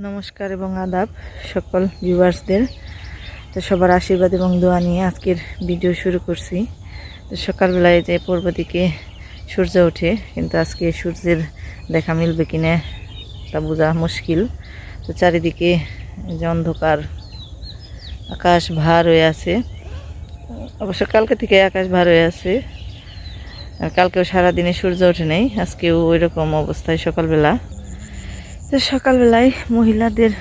নমস্কার এবং আদাব সকল ভিউয়ার্সদের তো সবার আশীর্বাদ এবং দোয়া নিয়ে আজকের ভিডিও শুরু করছি। তো সকালবেলায় যে পূর্ব দিকে সূর্য ওঠে, কিন্তু আজকে সূর্যের দেখা মিলবে কিনা তা বোঝা মুশকিল। তো চারিদিকে যে অন্ধকার, আকাশ ভার হয়ে আছে। অবশ্য কালকে থেকে আকাশ ভার হয়ে আছে। আর কালকেও সারাদিনে সূর্য ওঠে নেই, আজকেও ওই রকম অবস্থায় সকালবেলা। তো সকালবেলায় মহিলাদের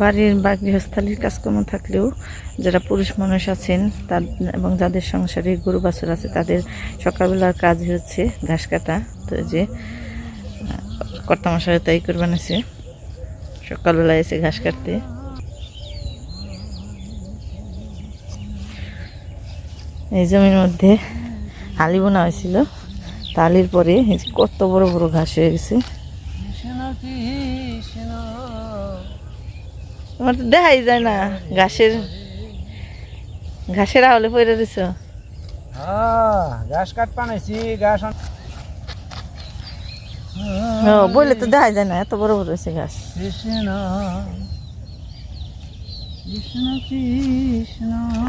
বাড়ির বা গৃহস্থালির কাজকর্ম থাকলেও যারা পুরুষ মানুষ আছেন তার এবং যাদের সংসারে গরু বাছুর আছে তাদের সকালবেলার কাজ হচ্ছে ঘাস কাটা। তো যে কর্তামশায় তাই করবেন আছে সকালবেলায় এসে ঘাস কাটতে। এই জমির মধ্যে আলি বোনা হয়েছিল। তালির পরে কত বড় বড় ঘাস হয়ে গেছে। তোমার তো দেখাই যায় না। ঘাসের ঘাসের আহলে পড়ে দিছ। হ্যাঁ ঘাস কাট পানাইছি ঘাস বললে তো দেখাই যায় না এত বড় বড় হয়েছে ঘাস।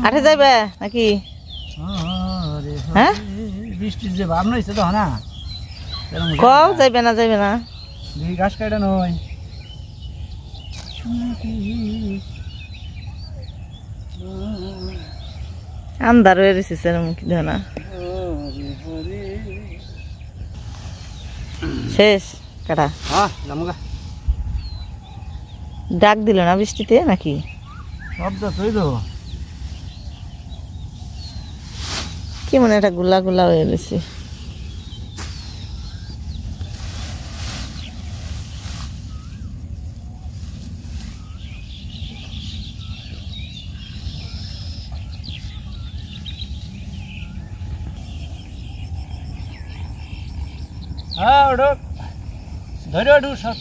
আঠে যাইবে নাকি? হ্যাঁ? বৃষ্টির যে ভাব নইছে তো না এরম কও যাইবে না যাইবে না। ঘাস কাটা নই আন্দার হয়ে রয়েছে সেরকম কি না শেষ, কাটা। ডাক দিল না বৃষ্টিতে নাকি? কি মনে একটা গুলা গুলা হয়ে রয়েছে? হ্যাঁ ওটা ধরে ওঠু সব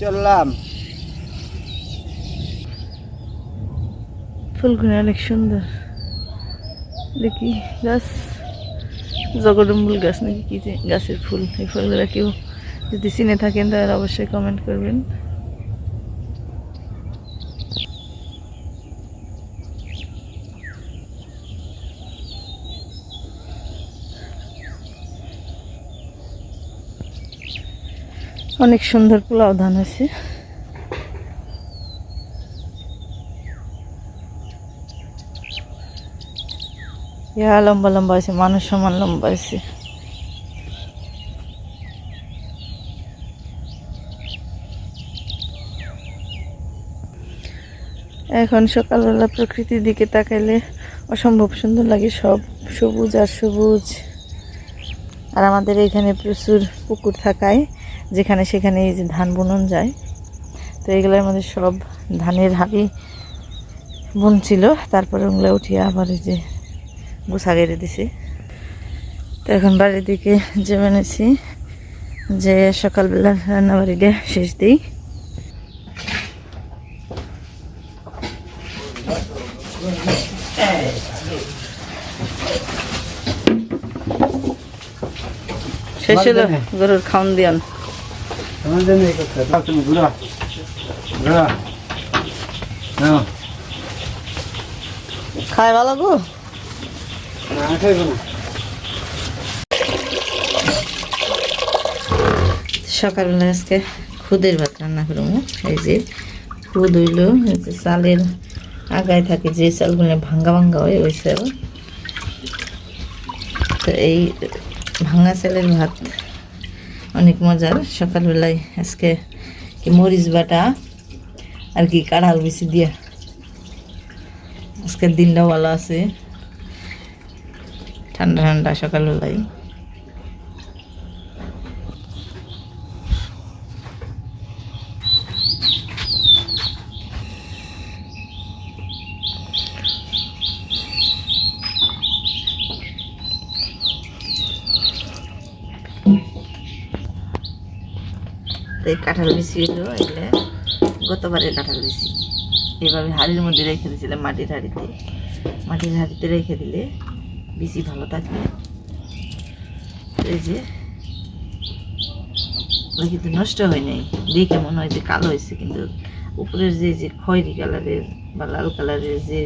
চললাম। ফুলগুলো অনেক সুন্দর। দেখি গাছ। জগডম্বুল গাছ নাকি কি যে গাছের ফুল। এই ফুলগুলো কেউ যদি চিনে থাকেন তাহলে অবশ্যই কমেন্ট করবেন। অনেক সুন্দর পোলাও ধান আছে ইয়া লম্বা লম্বা আছে মানুষ সমান লম্বা আছে এখন সকালবেলা প্রকৃতির দিকে তাকাইলে অসম্ভব সুন্দর লাগে সব, সবুজ আর সবুজ। আর আমাদের এখানে প্রচুর পুকুর থাকায় যেখানে সেখানে এই যে ধান বুনন যায়। তো এগুলোর মধ্যে সব ধানের হাবি বুনছিল। তারপরে ওগুলো উঠিয়ে আবার এই যে গুছা গেড়ে দিছে। তো এখন বাড়ির দিকে যে এনেছি যে সকালবেলা রান্নাবাড়িটা শেষ দিই। শেষ হলো? গরুর খাওন দিয়ান। তোমার জন্য এই করতে হবে। তুমি ঘুরা। ঘুরা। খায় ভালো গো? না খাইব না। সকালবেলা আজকে খুদের ভাত রান্না করব। এই যে খুদ হইল এই যে চালের আগায় থাকে যে চালগুলো ভাঙ্গা ভাঙ্গা হয় ওই চাল। তো এই ভাঙ্গা চালের ভাত অনেক মজার। সকালবেলায় আজকে কি মরিচ বাটা আর কি কাঁড়াল বেশি দিয়া। আজকের দিনটাও ভালো আছে। ঠান্ডা ঠান্ডা সকালবেলায়। তো এই কাঁঠাল বিচি হলো এগুলো গতবারের কাঁঠাল বিচি। এভাবে হাড়ির মধ্যে রেখে দিয়েছিলাম, মাটির হাড়িতে। মাটির হাড়িতে রেখে দিলে বিচি ভালো থাকে এই যে, ওই কিন্তু নষ্ট হয় নাই। দেখে মনে হয় যে কালো হয়েছে, কিন্তু উপরের যে যে খয়েরি কালারের বা লাল কালারের যে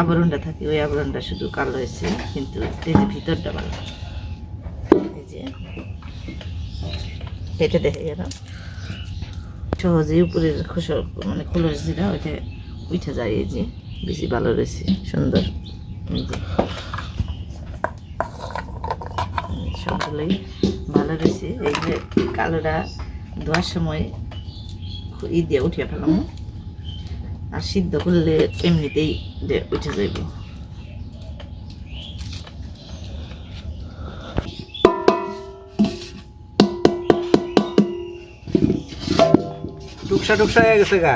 আবরণটা থাকে, ওই আবরণটা শুধু কালো হয়েছে, কিন্তু এই যে ভিতরটা ভালো। এটা দেখে গেল সহজে উপরের খোসা মানে খোলস যেটা ওইটা উঠে যায়, এই যে বেশি ভালো রয়েছে সুন্দর। সবগুলোই ভালো রয়েছে এই যে কালোটা ধোয়ার সময় ই দিয়ে উঠিয়ে ফেলাম। আর সিদ্ধ করলে এমনিতেই উঠে যাইব। টুকসা টুকসা হয়ে গেছে গা।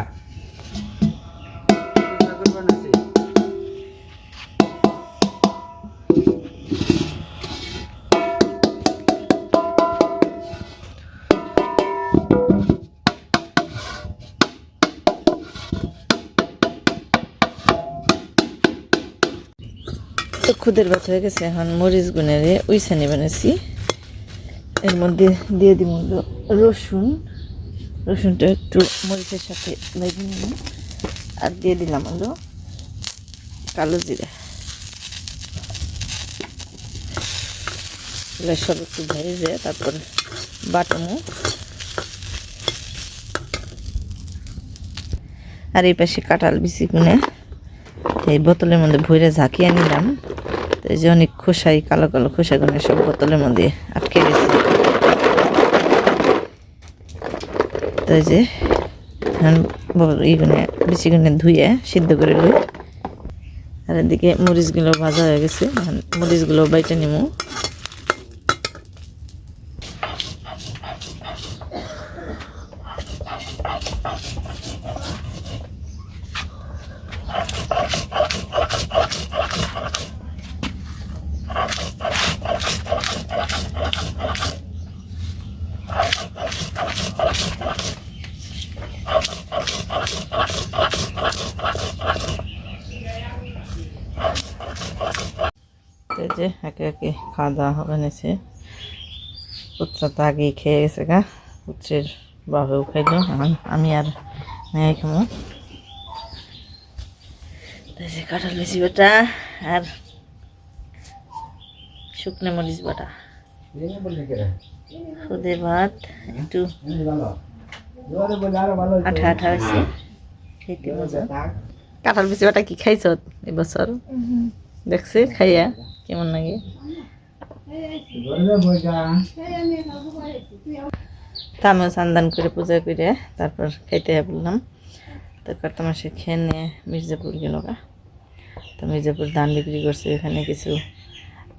খুদের ভাত হয়ে গেছে, এখন মরিচ গুনেরে উইসানি বানাইছি। এর মধ্যে দিয়ে দিব রসুন রসুনটা একটু মরিচের সাথে ভেজে নিলাম। আর দিয়ে দিলাম হলো কালো জিরা। সব একটু ভেজে তারপর বাটমো আর এই পাশে কাঁঠাল বিচি গুনে এই বোতলের মধ্যে ভরে ঝাঁকিয়ে নিলাম। এই যে অনেক খোসাই, কালো কালো খোসাগুলো সব বোতলের মধ্যে আটকে গেছে। তো যে ইগুনে বিচিগুনে ধুয়ে সিদ্ধ করে লই। আর এদিকে মরিচগুলো ভাজা হয়ে গেছে মরিচগুলো বাইটা নিমু তো এই যে একে খাওয়া দাওয়া হবে নিছে পুত্রা তো আগেই খেয়ে গেছে গা। পুত্রের বাবাও খাইলো এখন আমি আর মেয়ে খামো। যে কাঁঠাল বেশি বাটা আর শুকনো মরিচ বাটা? খুদে ভাত একটু। আঠা আঠা হয়েছে। খেতে মজা। কাঁঠাল বেশি বাটা কি খাইছ এবছর? দেখছে খাইয়া? কেমন লাগে। তা আমিও সান্দান করে পূজা করে তারপর খাইতে বললাম। তো কত মাসে খেয়ে নিয়ে মির্জাপুর গেল গা। তো মির্জাপুর ধান বিক্রি করছে এখানে কিছু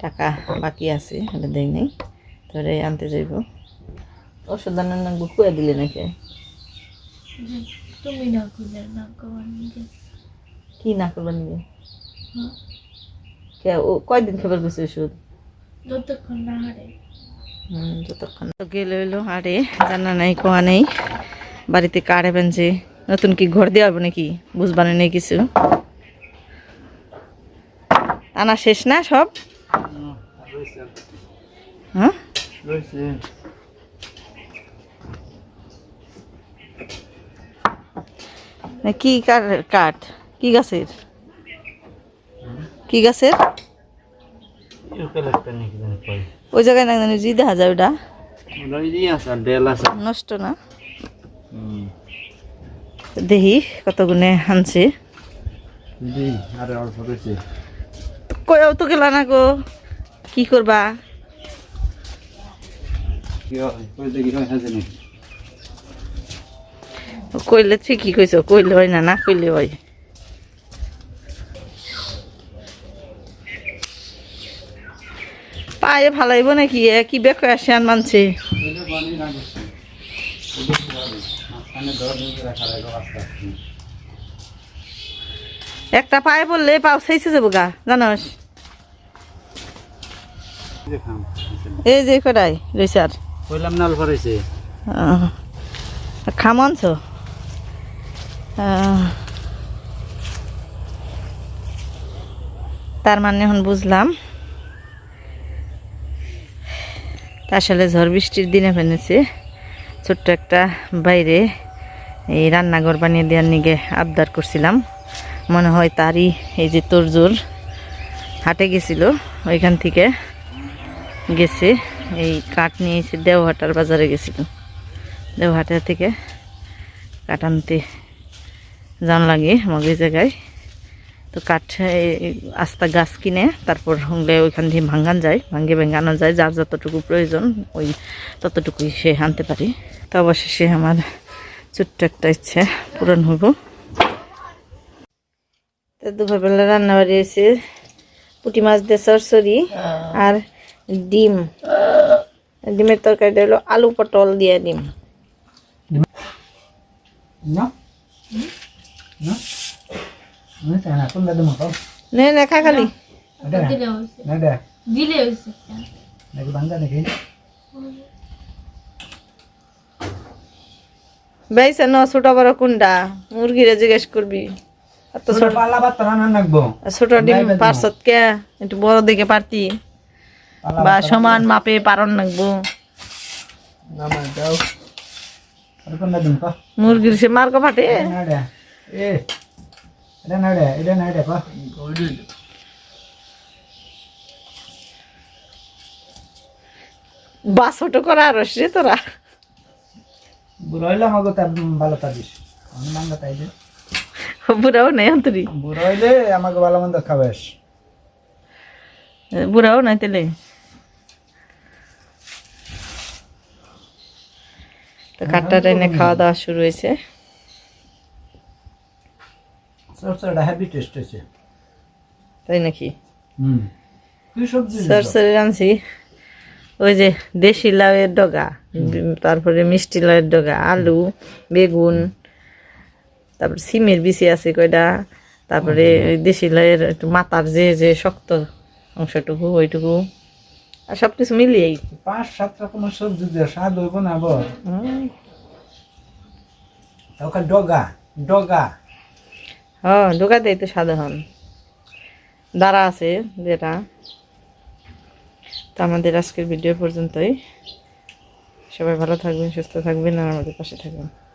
টাকা বাকি আছে এটা দেয় নেই। তোরে আনতে যাইব। ওষুধ আনার না গুকুয়া দিলে নাকি? তুমি না না কি না করবার কে ও কয়দিন খাবার গেছে ওষুধ? যতক্ষণ না হারে। হুম, যতক্ষণ তো গেলে হইল আরে জানা নাই কোয়া নেই। বাড়িতে কারে বেঞ্চে নতুন কি ঘর দেওয়া হবে নাকি? বুঝবানে নেই কিছু। আনা শেষ না সব? হ্যাঁ। কি কার- কাঠ? কি গাছের? কি গাছের ইউক্যালিপটাস নাকি জানি কয়। ওই জায়গায় না জানি জি দেখা যায় ওটা। নষ্ট না। দেখি কত গুণে আনছে। কয়েও তো গেলা না গো কি করবা কইলে ঠিকই কইছো, কইলে হয় না না কইলে হয় পায়ে ফালাইব নাকি? কি বেক আসে আন মানছে। একটা পায়ে পড়লে পাও সেইছে যাব গা জানোস? এই যে কটাই রয়েছে আর। কইলাম না অল্প রয়েছে। খাম আনছ? তার মানে এখন বুঝলাম। তা আসলে ঝড় বৃষ্টির দিনে ফেনেছে ছোট্ট একটা বাইরে এই রান্নাঘর বানিয়ে দেওয়ার নিগে আবদার করছিলাম। মনে হয় তারই এই যে তোরজোর হাটে গেছিল, ওইখান থেকে গেছে। এই কাঠ নিয়ে এসে দেওহাটার বাজারে গেছিল। দেওহাটা থেকে কাঠ আনতে জান লাগে আমাকে জায়গায়। তো কাঠ এই আস্তা গাছ কিনে তারপর হলে ওইখান দিয়ে ভাঙ্গান যায় ভাঙ্গে ভেঙে আনা যায় যার যতটুকু প্রয়োজন ওই ততটুকুই সে আনতে পারি। তো অবশেষে আমার ছোট্ট একটা ইচ্ছে পূরণ হইব। তো দুপুরবেলা রান্না বাড়ি এসে পুঁটি মাছ দিয়ে সরসরি আর ডিম। ডিমের তরকারিটা হলো আলু পটল দিয়ে ডিম। না? না? না না খা খালি। দিলে নাকি নাকি ছোট বড় কোনটা মুরগিরে জিজ্ঞেস করবি। তো ছোট পালা বাত রান্না নাকবো ছোট ডিম পারছত কে? একটু বড় দেখে পারতি। বা সমান মাপে পারন মাখা মুরগির সে মার্ক ফাটে। এ এটা না এটা এটা না এটা পা বা ছোট করা আর রে তোরা বুড়াইলে আমাকে তা ভালো পারিস আমি মাঙ্গা তাই দে বুড়াও নাই অন্তরি বুড়াইলে আমাকে ভালো মন্দ খাবেস বুড়াও নাই তেলে তো কাঠটা এনে খাওয়া দাওয়া শুরু হয়েছে সরষেটা হেভি টেস্ট হয়েছে। তাই নাকি? হুম। সরসরি রাঁধছি ওই যে দেশি লাউয়ের ডগা তারপরে মিষ্টি লাউয়ের ডগা আলু বেগুন তারপরে সিমের বিচি আছে কয়টা তারপরে ওই দেশি লাউয়ের একটু মাথার যে যে শক্ত অংশটুকু ওইটুকু আর সব কিছু মিলিয়েই। পাঁচ সাত রকমের সবজি দিয়ে স্বাদ হইব না আবার ডগা ডগা। হ্যাঁ ডোকা দেয় তো সাধারণ। দ্বারা আছে যেটা। তো আমাদের আজকের ভিডিও পর্যন্তই। সবাই ভালো থাকবেন, সুস্থ থাকবেন আর আমাদের পাশে থাকবেন।